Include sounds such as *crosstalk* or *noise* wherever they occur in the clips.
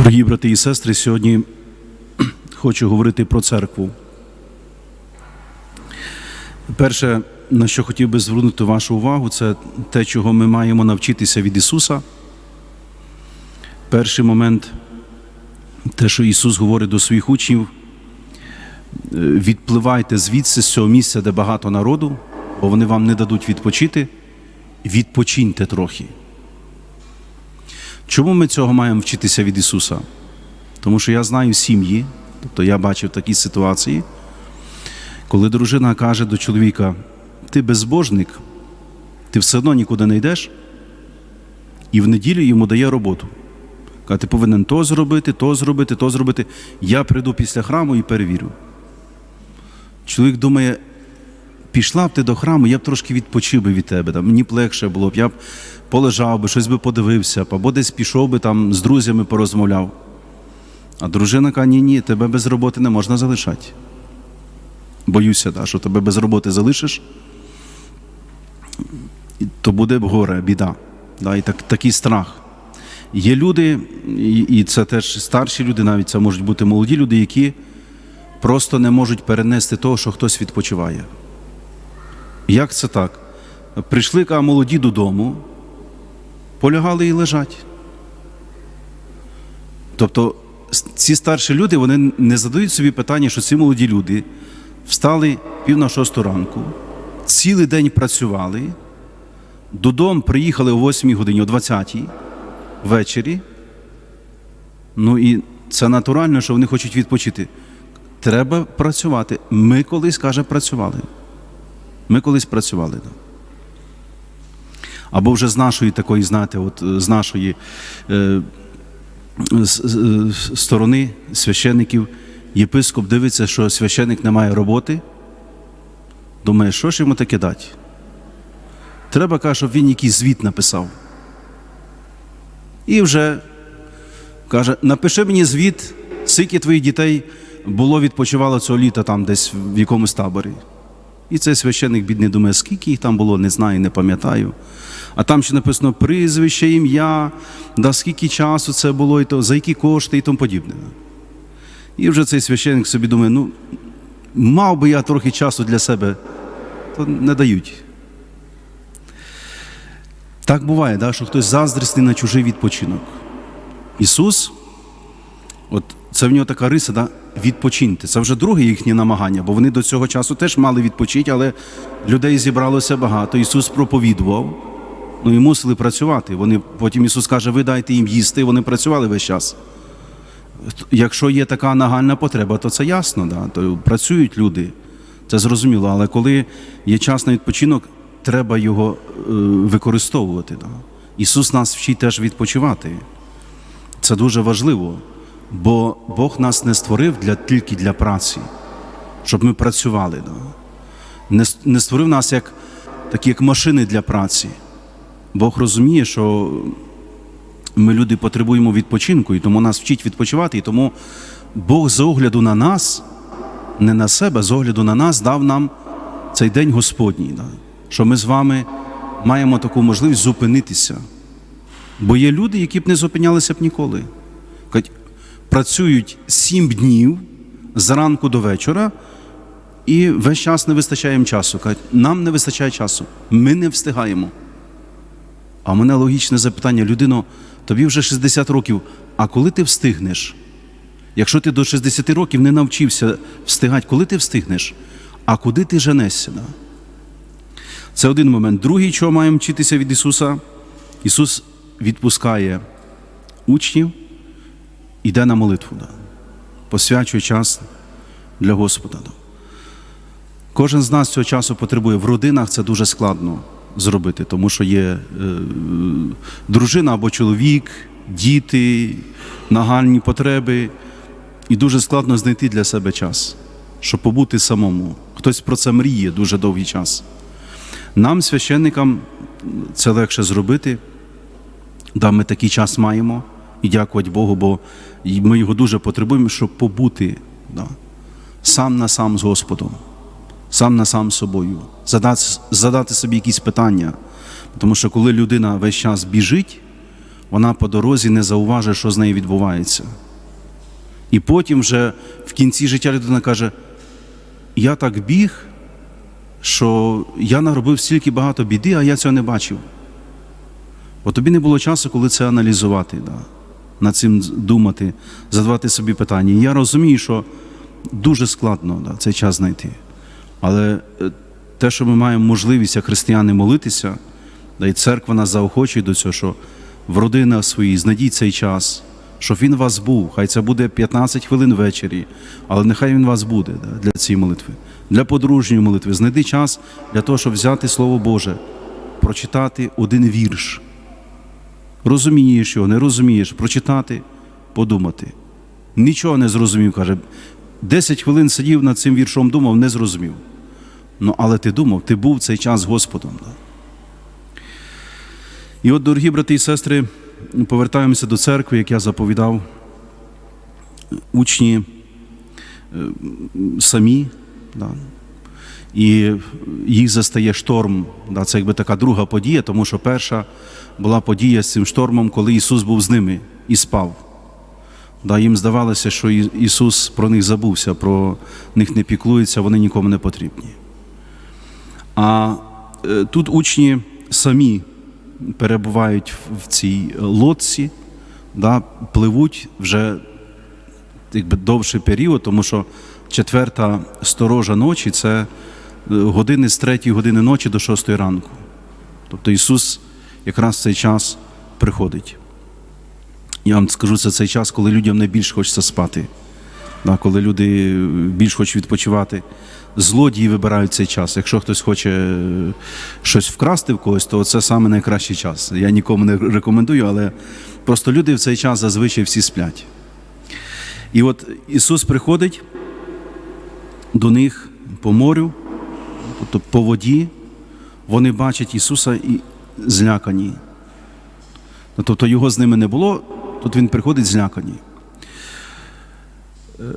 Дорогі брати і сестри, сьогодні *clears throat* хочу говорити про церкву. Перше, на що хотів би звернути вашу увагу, це те, чого ми маємо навчитися від Ісуса. Перший момент, те, що Ісус говорить до своїх учнів, е, відпливайте звідси з цього місця, де багато народу, бо вони вам не дадуть відпочити. Відпочиньте трохи. Чому ми цього маємо вчитися від Ісуса? Тому що я знаю сім'ї, тобто я бачив такі ситуації, коли дружина каже до чоловіка: ти безбожник, ти все одно нікуди не йдеш, і в неділю йому дає роботу. Каже, ти повинен то зробити, то зробити, то зробити. Я прийду після храму і перевірю. Чоловік думає, пішла б ти до храму, я б трошки відпочив би від тебе. Там, мені б легше було б, я б полежав би, щось би подивився, б, або десь пішов би там з друзями порозмовляв. А дружина каже, ні, ні, тебе без роботи не можна залишати. Боюся, да, що тебе без роботи залишиш, то буде горе, біда. Да, і так, такий страх. Є люди, і це теж старші люди, навіть це можуть бути молоді люди, які просто не можуть перенести того, що хтось відпочиває. Як це так? Прийшли ка молоді додому, полягали і лежать. Тобто ці старші люди вони не задають собі питання, що ці молоді люди встали пів на шосту ранку, цілий день працювали, додому приїхали о 8 годині, о 20 ввечері. Ну і це натурально, що вони хочуть відпочити. Треба працювати. Ми колись, каже, працювали. Ми колись працювали. Або вже з нашої такої, знаєте, от е, з нашої е, з сторони священиків, єпископ дивиться, що священик не має роботи. Думає, що ж йому таке дати? Треба, каже, щоб він якийсь звіт написав. І вже каже: напиши мені звіт, скільки твоїх дітей було відпочивало цього літа там десь в якомусь таборі. І цей священник бідний думає, скільки їх там було, не знаю, не пам'ятаю. А там ще написано прізвище, ім'я, да скільки часу це було, і то, за які кошти і тому подібне. І вже цей священник собі думає, ну, мав би я трохи часу для себе, то не дають. Так буває, да, що хтось заздрісний на чужий відпочинок. Ісус, от це в нього така риса, да, відпочиньте. Це вже друге їхнє намагання, бо вони до цього часу теж мали відпочити, але людей зібралося багато. Ісус проповідував, ну і мусили працювати. Вони, потім Ісус каже, ви дайте їм їсти, вони працювали весь час. Якщо є така нагальна потреба, то це ясно, да, то працюють люди. Це зрозуміло, але коли є час на відпочинок, треба його е, використовувати. Да. Ісус нас вчить теж відпочивати. Це дуже важливо, бо Бог нас не створив для, тільки для праці, щоб ми працювали. Да. Не, не створив нас як, такі як машини для праці. Бог розуміє, що ми люди потребуємо відпочинку, і тому нас вчить відпочивати, і тому Бог з огляду на нас, не на себе, з огляду на нас дав нам цей день Господній, да? що ми з вами маємо таку можливість зупинитися. Бо є люди, які б не зупинялися б ніколи. Працюють сім днів зранку до вечора, і весь час не вистачає їм часу. Кажуть, нам не вистачає часу, ми не встигаємо. А в мене логічне запитання: людино, тобі вже 60 років, а коли ти встигнеш? Якщо ти до 60 років не навчився встигати, коли ти встигнеш? А куди ти женешся? Це один момент. Другий, чого маємо вчитися від Ісуса, Ісус відпускає учнів, іде на молитву, да? посвячує час для Господа. Да? Кожен з нас цього часу потребує. В родинах це дуже складно зробити, тому що є е, дружина або чоловік, діти, нагальні потреби, і дуже складно знайти для себе час, щоб побути самому. Хтось про це мріє дуже довгий час. Нам, священникам, це легше зробити. Да, ми такий час маємо, і дякувати Богу, бо ми його дуже потребуємо, щоб побути да, сам на сам з Господом сам на сам з собою, задати, задати собі якісь питання. Тому що коли людина весь час біжить, вона по дорозі не зауважує, що з нею відбувається. І потім вже в кінці життя людина каже: я так біг, що я наробив стільки багато біди, а я цього не бачив. Бо тобі не було часу, коли це аналізувати, да, над цим думати, задавати собі питання. Я розумію, що дуже складно да, цей час знайти. Але е, те, що ми маємо можливість як християни молитися, да, і церква нас заохочує до цього, що в родинах своїх знайдіть цей час, щоб він вас був. Хай це буде 15 хвилин ввечері, але нехай він вас буде да, для цієї молитви, для подружньої молитви. Знайди час для того, щоб взяти Слово Боже, прочитати один вірш. Розумієш його, не розумієш, прочитати, подумати. Нічого не зрозумів, каже. 10 хвилин сидів над цим віршом, думав, не зрозумів. Ну, але ти думав, ти був цей час Господом. Да? І от, дорогі брати і сестри, повертаємося до церкви, як я заповідав. Учні е, самі, да, і їх застає шторм. Це якби така друга подія, тому що перша була подія з цим штормом, коли Ісус був з ними і спав. Їм здавалося, що Ісус про них забувся, про них не піклується, вони нікому не потрібні. А е, тут учні самі перебувають в- цій лодці, пливуть вже якби, довший період, тому що четверта сторожа ночі це е, години з третьої години ночі до шостої ранку. Тобто Ісус якраз в цей час приходить. Я вам скажу, це цей час, коли людям найбільш хочеться спати, коли люди більш хочуть відпочивати. Злодії вибирають цей час. Якщо хтось хоче е, щось вкрасти в когось, то це саме найкращий час. Я нікому не рекомендую, але просто люди в цей час зазвичай всі сплять. І от Ісус приходить до них по морю, тобто по воді, вони бачать Ісуса і злякані. Тобто його з ними не було, тут він приходить злякані.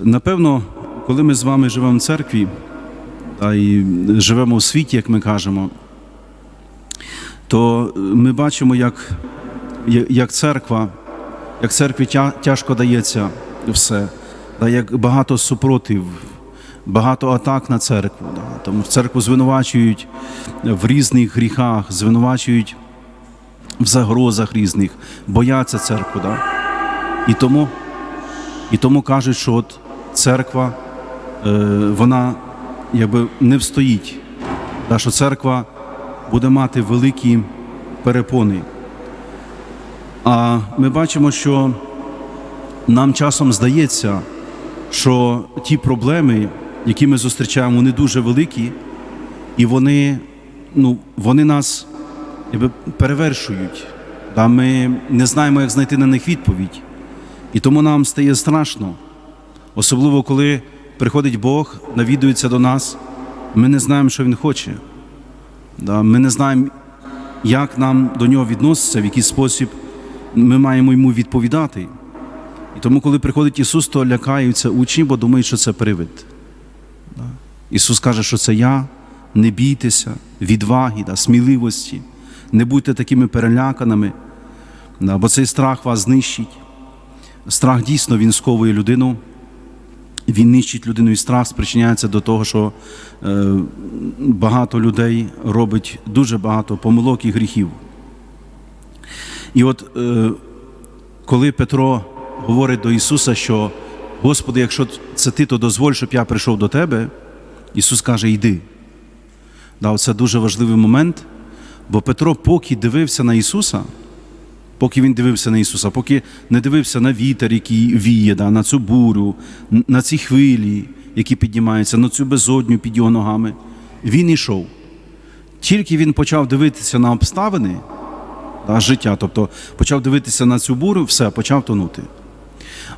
Напевно, коли ми з вами живемо в церкві та і живемо в світі, як ми кажемо, то ми бачимо, як, як церква, як церкві тяжко дається все, та як багато супротив, багато атак на церкву. Да. Тому церкву звинувачують в різних гріхах, звинувачують в загрозах різних, бояться церкву. Да? І, тому, і тому кажуть, що от церква е, вона якби не встоїть, да, що церква буде мати великі перепони. А ми бачимо, що нам часом здається, що ті проблеми, які ми зустрічаємо, вони дуже великі, і вони, ну, вони нас якби, перевершують. Да, ми не знаємо, як знайти на них відповідь. І тому нам стає страшно, особливо коли приходить Бог, навідується до нас, ми не знаємо, що Він хоче. Да, ми не знаємо, як нам до нього відноситься, в який спосіб ми маємо йому відповідати. І тому, коли приходить Ісус, то лякаються учні, бо думають, що це привид. Ісус каже, що це я, не бійтеся, відваги, сміливості, не будьте такими переляканими, бо цей страх вас знищить. Страх дійсно він сковує людину, він нищить людину і страх спричиняється до того, що е, багато людей робить дуже багато помилок і гріхів. І от е, коли Петро говорить до Ісуса, що Господи, якщо це ти, то дозволь, щоб я прийшов до Тебе, Ісус каже, йди. Да, це дуже важливий момент, бо Петро, поки дивився на Ісуса, поки він дивився на Ісуса, поки не дивився на вітер, який віє, да, на цю бурю, на ці хвилі, які піднімаються, на цю безодню під його ногами, він ішов. Тільки він почав дивитися на обставини да, життя, тобто почав дивитися на цю бурю, все, почав тонути.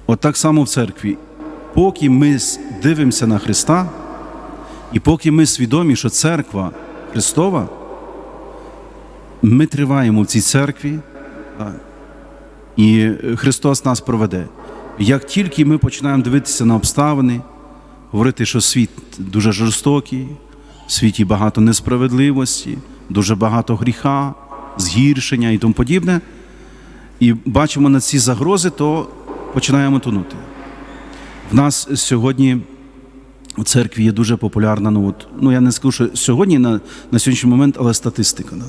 От так само в церкві. Поки ми дивимося на Христа, і поки ми свідомі, що церква Христова, ми триваємо в цій церкві, і Христос нас проведе. Як тільки ми починаємо дивитися на обставини, говорити, що світ дуже жорстокий, в світі багато несправедливості, дуже багато гріха, згіршення і тому подібне, і бачимо на ці загрози, то починаємо тонути. В нас сьогодні у церкві є дуже популярна, ну от, ну я не скажу, що сьогодні на, на сьогоднішній момент, але статистика. Да.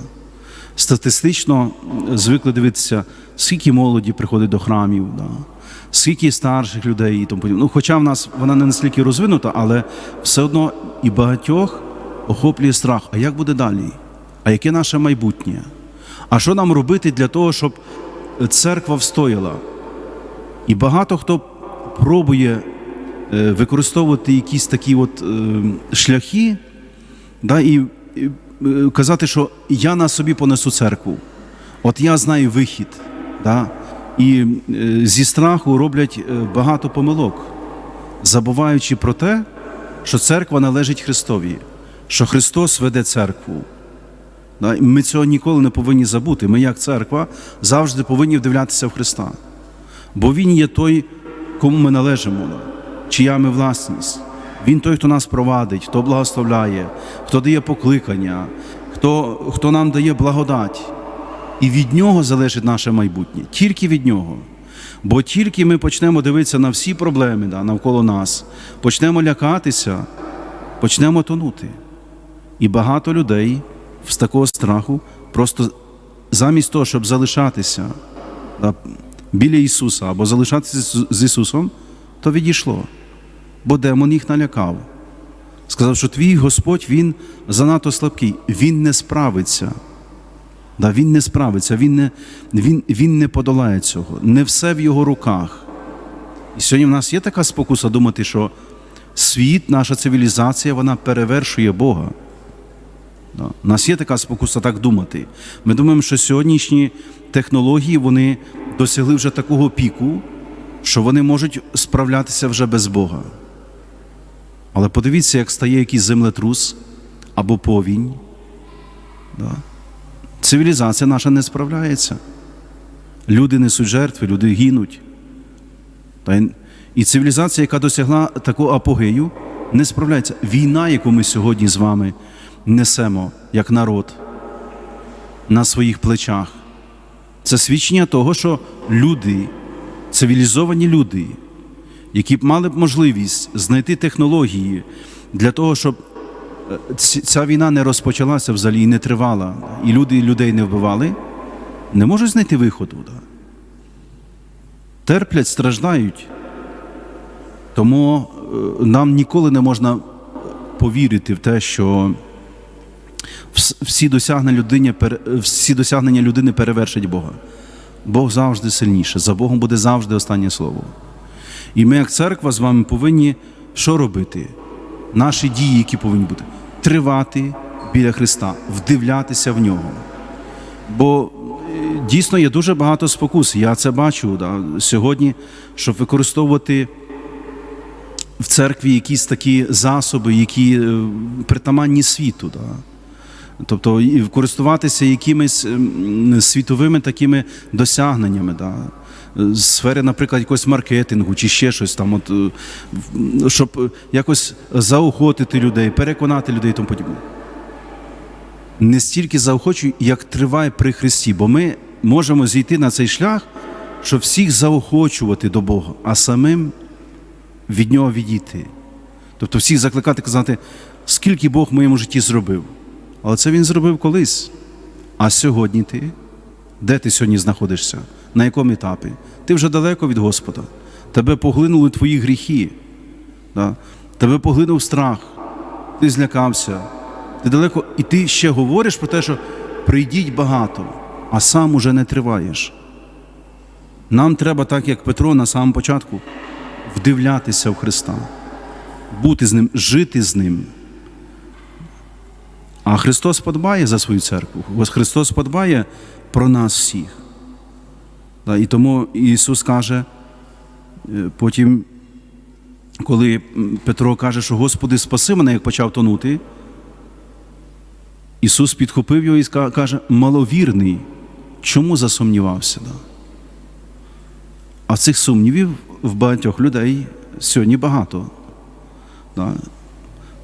Статистично звикли дивитися, скільки молоді приходить до храмів, да. скільки старших людей і тому подібне. Ну, хоча в нас вона не настільки розвинута, але все одно і багатьох охоплює страх. А як буде далі? А яке наше майбутнє? А що нам робити для того, щоб церква встояла? І багато хто пробує е, використовувати якісь такі от е, шляхи, да, і, е, казати, що я на собі понесу церкву. От я знаю вихід. Да, і зі страху роблять багато помилок, забуваючи про те, що церква належить Христові, що Христос веде церкву. Ми цього ніколи не повинні забути. Ми, як церква, завжди повинні вдивлятися в Христа. Бо Він є той, кому ми належимо, чия ми власність. Він той, хто нас провадить, хто благословляє, хто дає покликання, хто, хто нам дає благодать. І від нього залежить наше майбутнє, тільки від нього. Бо тільки ми почнемо дивитися на всі проблеми да, навколо нас, почнемо лякатися, почнемо тонути. І багато людей з такого страху просто замість того, щоб залишатися да, біля Ісуса або залишатися з- Ісусом, то відійшло. Бо демон їх налякав. Сказав, що твій Господь Він занадто слабкий, Він не справиться. Да, він не справиться, він не, він, він не подолає цього. Не все в його руках. І сьогодні в нас є така спокуса думати, що світ, наша цивілізація, вона перевершує Бога. Да. У нас є така спокуса так думати. Ми думаємо, що сьогоднішні технології вони досягли вже такого піку, що вони можуть справлятися вже без Бога. Але подивіться, як стає якийсь землетрус або повінь. Да. Цивілізація наша не справляється. Люди несуть жертви, люди гинуть. І цивілізація, яка досягла такого апогею, не справляється. Війна, яку ми сьогодні з вами несемо як народ на своїх плечах, це свідчення того, що люди, цивілізовані люди, які б мали б можливість знайти технології для того, щоб е, ця війна не розпочалася взагалі і не тривала, і люди людей не вбивали, не можуть знайти виходу. Да? Терплять, страждають. Тому е, нам ніколи не можна повірити в те, що всі досягнення людини, всі досягнення людини перевершать Бога. Бог завжди сильніше, за Богом буде завжди останнє слово. І ми, як церква, з вами повинні що робити? Наші дії, які повинні бути, тривати біля Христа, вдивлятися в нього. Бо е, дійсно є дуже багато спокус. Я це бачу да, сьогодні, щоб використовувати в церкві якісь такі засоби, які е, притаманні світу. Да. Тобто користуватися якимись ем, світовими такими досягненнями. Да. З сфери, наприклад, якогось маркетингу чи ще щось там, от, е, щоб е, якось заохотити людей, переконати людей і тому подібне. Не стільки заохочуй, як триває при Христі, бо ми можемо зійти на цей шлях, щоб всіх заохочувати до Бога, а самим від нього відійти. Тобто всіх закликати, казати, скільки Бог в моєму житті зробив. Але це він зробив колись. А сьогодні ти? Де ти сьогодні знаходишся? На якому етапі? Ти вже далеко від Господа. Тебе поглинули твої гріхи. Да? Тебе поглинув страх, ти злякався. Ти далеко, і ти ще говориш про те, що прийдіть багато, а сам уже не триваєш. Нам треба, так як Петро на самому початку, вдивлятися в Христа, бути з Ним, жити з Ним. А Христос подбає за свою церкву. Христос подбає про нас всіх. І тому Ісус каже, е, потім, коли Петро каже, що Господи, спаси мене, як почав тонути, Ісус підхопив його і каже, маловірний, чому засумнівався? А цих сумнівів в багатьох людей сьогодні багато.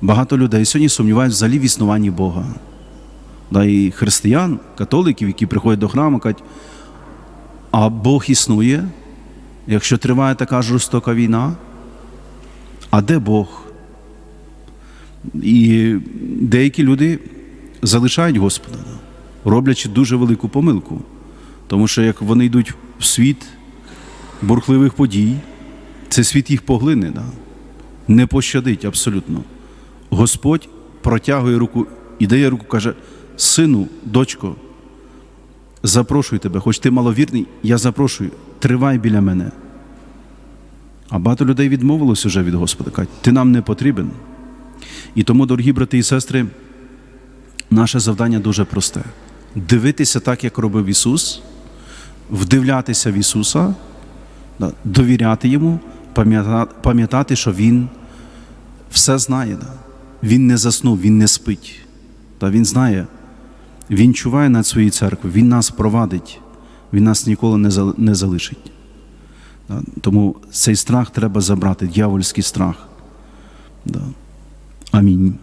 Багато людей сьогодні сумніваються взагалі в існуванні Бога. Да, і християн, католиків, які приходять до храму, кажуть, А Бог існує, якщо триває така жорстока війна. А де Бог? І деякі люди залишають Господа, роблячи дуже велику помилку. Тому що як вони йдуть в світ бурхливих подій, це світ їх поглине, да? не пощадить абсолютно. Господь протягує руку і дає руку, каже: Сину, дочко, запрошую тебе, хоч ти маловірний, я запрошую, тривай біля мене. А багато людей відмовилось уже від Господа, кажуть, ти нам не потрібен. І тому, дорогі брати і сестри, наше завдання дуже просте: дивитися так, як робив Ісус, вдивлятися в Ісуса, довіряти Йому, пам'ятати, що Він все знає. Він не заснув, Він не спить. Та Він знає, Він чуває над своєю церквою, Він нас провадить, Він нас ніколи не залишить. Тому цей страх треба забрати, дьявольський страх. Амінь.